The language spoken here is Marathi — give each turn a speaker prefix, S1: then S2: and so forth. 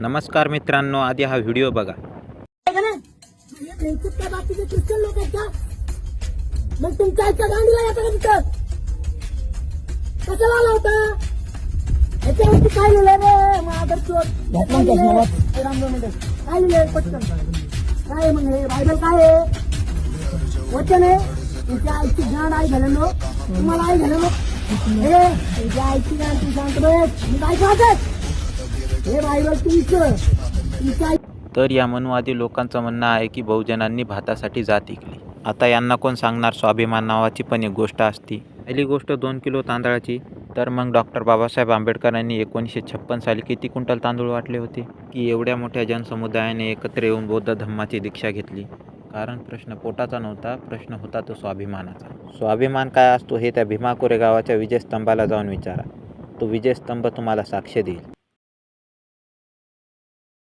S1: नमस्कार मित्रांनो आधी हा व्हिडिओ बघा.
S2: म्हणजे ख्रिश्चन लोक आहेत का मग तुमच्या आईच्या गांडीला येतं का तिथं. कसं आला होता? याच्यावरती काय लिहिलंय रे? माझा चोर. काय लिहिलंय? पटकन. काय मग हे? बायबल काय आहे? वचन आहे? तुमच्या आईची गांड आई घाललो तुम्हाला आई घाललो हे तुमच्या आईची गांड तू सांगतो. मी काय सांगत
S1: तर या मनुवादी लोकांचं म्हणणं आहे की बहुजनांनी भातासाठी जात इकली. आता यांना कोण सांगणार? स्वाभिमान नावाची पण एक गोष्ट असती. पहिली गोष्ट दोन किलो तांदळाची. तर मग डॉक्टर बाबासाहेब आंबेडकरांनी एकोणीसशे छप्पन साली किती क्विंटल तांदूळ वाटले होते? की एवढ्या मोठ्या जनसमुदायाने एकत्र येऊन बौद्ध धम्माची दीक्षा घेतली? कारण प्रश्न पोटाचा नव्हता प्रश्न होता तो स्वाभिमानाचा. स्वाभिमान काय असतो हे त्या भीमा कोरेगावाच्या विजयस्तंभाला जाऊन विचारा. तो विजयस्तंभ तुम्हाला साक्ष देईल.